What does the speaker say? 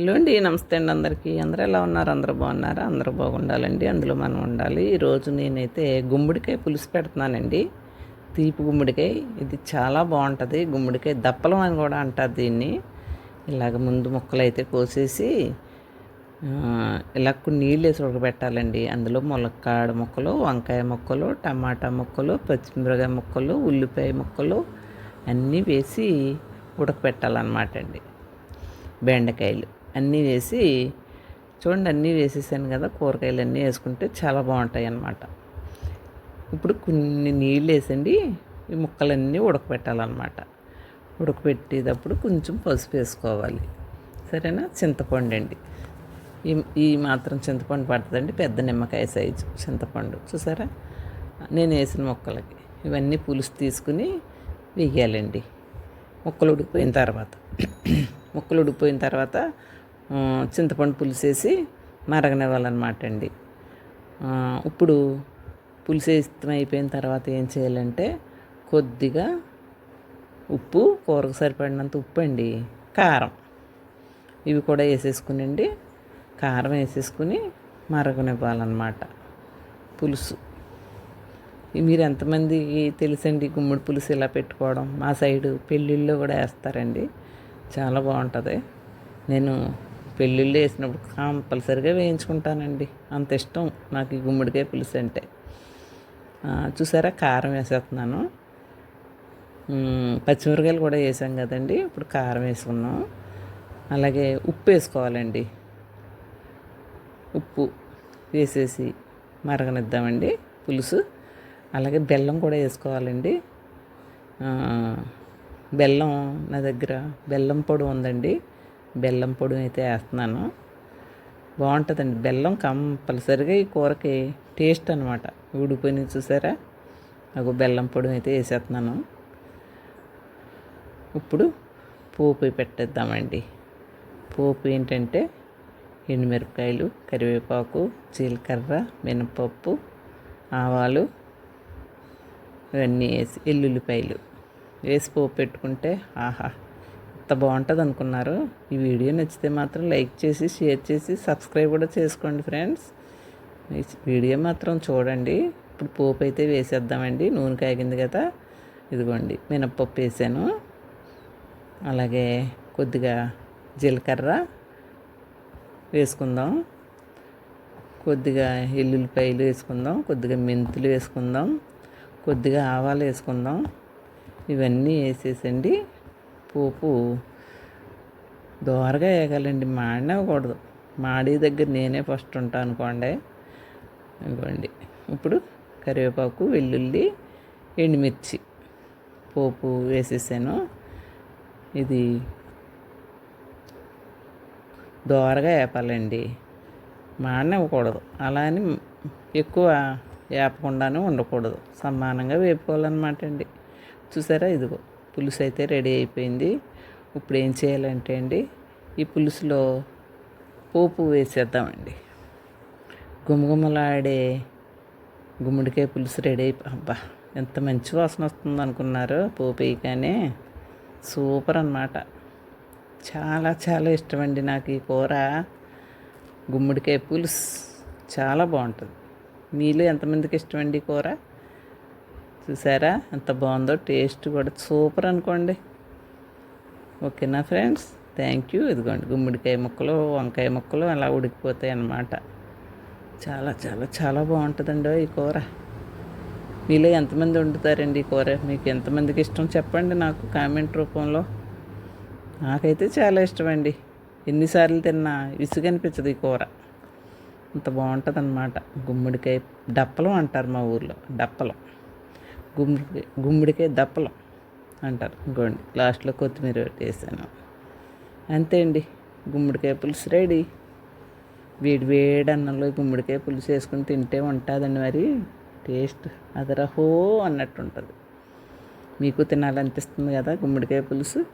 Hello అండి నమస్తే అండి అందరికీ. అందరూ ఎలా ఉన్నారు? అందరూ బాగున్నారా? అందరూ బాగుండాలండి. అందులో మనం ఉండాలి. ఈరోజు నేనైతే గుమ్మడికాయ పులుసు పెడుతున్నానండి. తీపి గుమ్మడికాయ. ఇది చాలా బాగుంటుంది. గుమ్మడికాయ దప్పలం అని కూడా అంటారు దీన్ని. ఇలాగ ముందు ముక్కలు అయితే కోసేసి ఇలా కొన్ని నీళ్ళు వేసి ఉడకబెట్టాలండి. అందులో ములక్కాడ ముక్కలు వంకాయ ముక్కలు టమాటా ముక్కలు పచ్చిమిరకాయ ముక్కలు ఉల్లిపాయ ముక్కలు అన్నీ వేసి ఉడకబెట్టాలన్నమాట అండి. బెండకాయలు. అన్నీ వేసి చూడండి అన్నీ వేసేసాను కదా కూరగాయలు అన్నీ వేసుకుంటే చాలా బాగుంటాయి అన్నమాట ఇప్పుడు కొన్ని నీళ్ళు వేసండి ఈ ముక్కలన్నీ ఉడకబెట్టాలన్నమాట. ఉడకబెట్టేటప్పుడు కొంచెం పసుపు వేసుకోవాలి. సరేనా? చింతపండు అండి. ఈ ఈ మాత్రం చింతపండు పడుతుందండి పెద్ద నిమ్మకాయ సైజు చింతపండు. చూసారా? నేను వేసిన ముక్కలకి. ఇవన్నీ పులుసు తీసుకుని వేయాలండి. ముక్కలు ఉడికిపోయిన తర్వాత. ముక్కలు ఉడికిపోయిన తర్వాత చింతపండు పులుసు వేసి మరగనివ్వాలన్నమాట అండి. ఇప్పుడు పులుసు అయిపోయిన తర్వాత ఏం చేయాలంటే కొద్దిగా ఉప్పు కూరకు సరిపడినంత ఉప్పు అండి కారం. ఇవి కూడా వేసేసుకునండి కారం వేసేసుకుని మరగనివ్వాలన్నమాట పులుసు. మీరు ఎంతమందికి తెలుసండి గుమ్మడి పులుసు ఇలా పెట్టుకోవడం? మా సైడు పెళ్ళిళ్ళలో కూడా వేస్తారండి. చాలా బాగుంటుంది. నేను పెళ్ళిళ్ళు వేసినప్పుడు కంపల్సరిగా వేయించుకుంటానండి. అంత ఇష్టం. నాకు ఈ గుమ్మడికాయ పులుసు అంటే. చూసారా? కారం వేసేస్తున్నాను. పచ్చిమిరకాయలు కూడా వేసాం కదండి. ఇప్పుడు కారం వేసుకున్నాం. అలాగే ఉప్పు వేసుకోవాలండి. ఉప్పు వేసేసి మరగనిద్దామండి పులుసు. అలాగే బెల్లం కూడా వేసుకోవాలండి. బెల్లం నా దగ్గర బెల్లం పొడి ఉందండి. బెల్లం పొడి అయితే వేస్తున్నాను. బాగుంటుందండి. బెల్లం కంపల్సరిగా ఈ కూరకి టేస్ట్ అనమాట ఊడిపోయి చూసారా? నాకు బెల్లం పొడి అయితే వేసేస్తున్నాను. ఇప్పుడు పోపు పెట్టేద్దామండి. పోపు ఏంటంటే ఎండుమిరపకాయలు కరివేపాకు జీలకర్ర మినపప్పు ఆవాలు ఇవన్నీ వేసి ఎల్లుల్లిపాయలు వేసి పోపు పెట్టుకుంటే ఆహా ఎంత బాగుంటుంది అనుకున్నారు ఈ వీడియో నచ్చితే మాత్రం లైక్ చేసి షేర్ చేసి సబ్స్క్రైబ్ కూడా చేసుకోండి ఫ్రెండ్స్. వీడియో మాత్రం చూడండి. ఇప్పుడు పోపు అయితే వేసేద్దామండి. నూనె కాగింది కదా. ఇదిగోండి మినప్పప్పు వేసాను. అలాగే కొద్దిగా జీలకర్ర వేసుకుందాం. కొద్దిగా ఎల్లుల్లిపాయలు వేసుకుందాం. కొద్దిగా మెంతులు వేసుకుందాం. కొద్దిగా ఆవాలు వేసుకుందాం. ఇవన్నీ వేసేసండి. పోపు దోరగా వేయగలండి మాడినవ్వకూడదు. మాడి దగ్గర నేనే ఫస్ట్ ఉంటాను అనుకోండి. ఇవ్వండి ఇప్పుడు కరివేపాకు వెల్లుల్లి ఎండుమిర్చి పోపు వేసేసాను. ఇది దోరగా వేపాలండి మాడనివ్వకూడదు. అలా అని ఎక్కువ వేపకుండానే ఉండకూడదు. సమానంగా వేపుకోవాలన్నమాట అండి. చూసారా? ఇదిగో. పులుసు అయితే రెడీ అయిపోయింది. ఇప్పుడు ఏం చేయాలంటే అండి ఈ పులుసులో పోపు వేసేద్దామండి. గుమగుమలాడే గుమ్మడికాయ పులుసు రెడీ అయిపో అబ్బా ఎంత మంచి వాసన వస్తుంది అనుకున్నారు పోపు వేయగానే. సూపర్ అన్నమాట. చాలా చాలా ఇష్టమండి నాకు ఈ కూర. గుమ్మడికాయ పులుసు చాలా బాగుంటుంది. మీలో ఎంతమందికి ఇష్టమండి కూర? చూసారా? ఎంత బాగుందో టేస్ట్ కూడా సూపర్ అనుకోండి. ఓకేనా ఫ్రెండ్స్? థ్యాంక్ యూ ఇదిగోండి గుమ్మడికాయ ముక్కలు వంకాయ ముక్కలు అలా ఉడికిపోతాయి అన్నమాట. చాలా చాలా చాలా బాగుంటుందండి ఈ కూర. మీలో ఎంతమంది వండుతారండి ఈ కూర? మీకు ఎంతమందికి ఇష్టం చెప్పండి నాకు కామెంట్ రూపంలో. నాకైతే చాలా ఇష్టమండి. ఎన్నిసార్లు తిన్నా విసుగు ఈ కూర. అంత బాగుంటుంది అన్నమాట గుమ్మడికాయ డప్పలం అంటారు మా ఊర్లో డప్పలం. గుమ్మడికాయ గుమ్మడికాయ దప్పలం అంటారు. ఇంకోండి లాస్ట్లో కొత్తిమీర వేసాను. అంతే అండి గుమ్మడికాయ పులుసు రెడీ. వేడి వేడి అన్నంలో గుమ్మడికాయ పులుసు వేసుకుని తింటే ఉంటుందండి మరి. టేస్ట్ అదరహో అన్నట్టు ఉంటుంది. మీకు తినాలనిపిస్తుంది కదా గుమ్మడికాయ పులుసు?